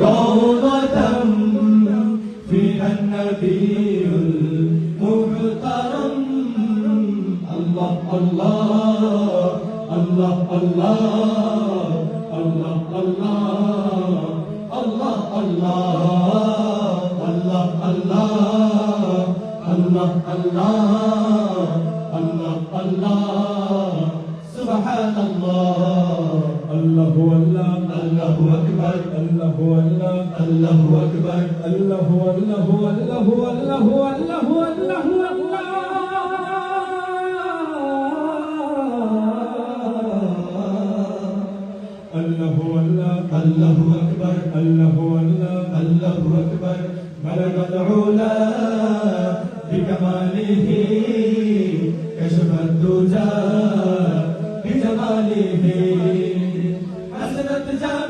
روضة فيها النبي المحترم الله الله الله الله الله الله الله الله الله الله الله الله أكبر. الله الله الله الله الله الله الله الله أكبر. الله الله الله أكبر. بلغ العلا بكماله كشف الدجى بجماله. حسنت جميع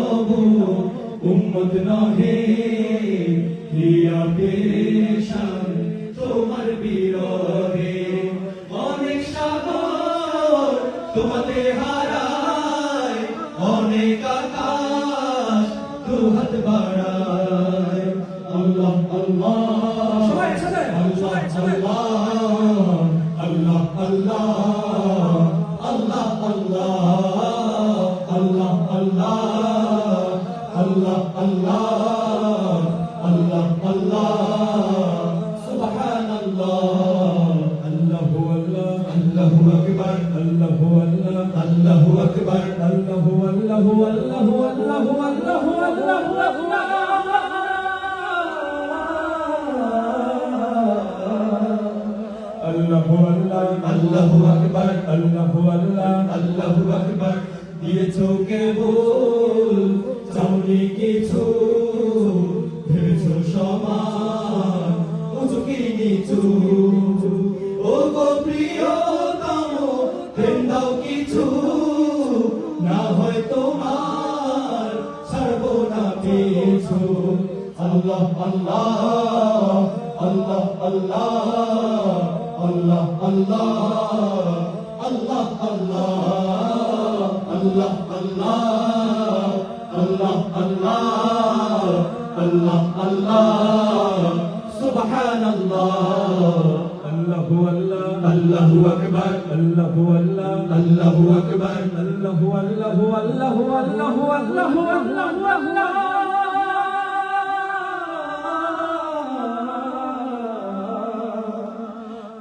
হব উম্মত নহে হিয়া আল্লাহু আকবার, আল্লাহু আল্লাহ, আল্লাহু আকবার, আল্লাহু আল্লাহু আল্লাহু আল্লাহু আল্লাহু আল্লাহু আকবার। আল্লাহু আল্লাহ, আল্লাহু আকবার, আল্লাহু আল্লাহ, আল্লাহু আকবার। দিয়েছ কেবল الله الله الله الله الله الله الله الله الله الله سبحان الله الله الله الله اكبر الله الله الله اكبر الله الله الله الله الله الله الله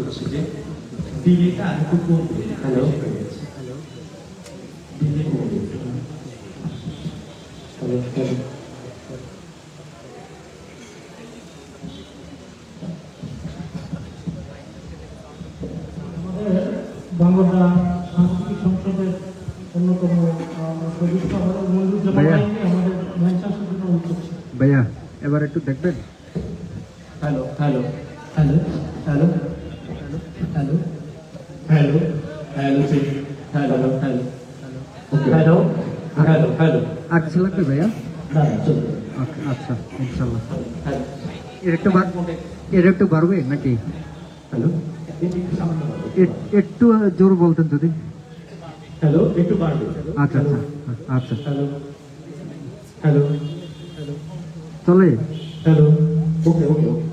করছি যে ডিলেটা আর একটু কমবে হ্যালো ডিলে কমবে বাংলা সাংস্কৃতিক সংসদের অন্যতম সদস্য মঞ্জুর জমাইনি আমাদের মেনশন ভাইয়া এবার একটু দেখবেন? Hello hello hello hello hello hello. আর কিছু লাগবে ভাইয়া? আচ্ছা, ইনশাল্লাহ। এর একটু এর একটু বাড়বে নাকি? হ্যালো? একটু জোর বলতেন যদি। হ্যালো একটু বাড়বে। আচ্ছা আচ্ছা আচ্ছা। Hello hello. চলে। Hello okay okay okay.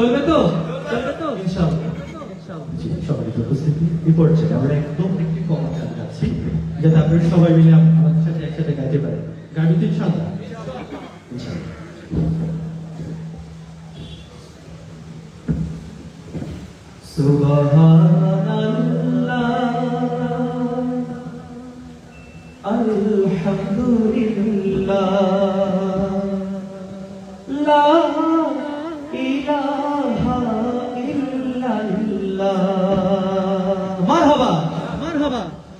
চলবে তো? চলবে তো? ইনশাআল্লাহ। সবাই উপস্থিতি এই পর্যায়ে আমরা একদম একটি কম গান গাচ্ছি যাতে আপনারা সবাই মিলে আম- আমাদের সাথে একসাথে গাইতে পারেন। গাড়ি তো ইনশাআল্লাহ। সুবহানাল্লাহ। আলহামদুলিল্লাহ। লা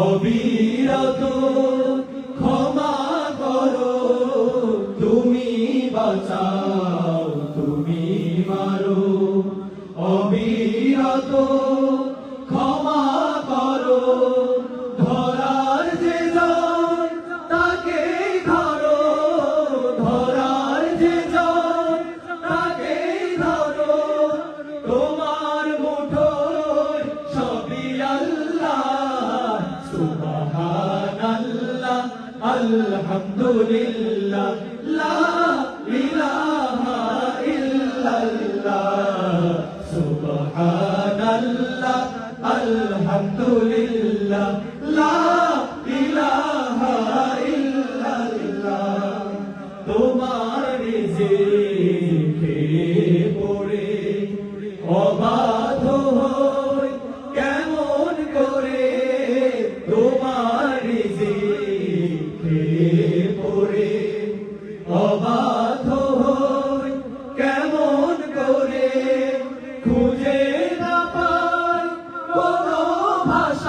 অবিরত আলহামদুলিল্লাহ লা ইলাহা ইল্লাল্লাহ সুবহানাল্লাহ আলহামদুলিল্লাহ লা ইলাহা ইল্লাল্লাহ। তোমার রিজিকে পড়ে অবাধ Oh.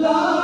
আলহামদুলিল্লাহ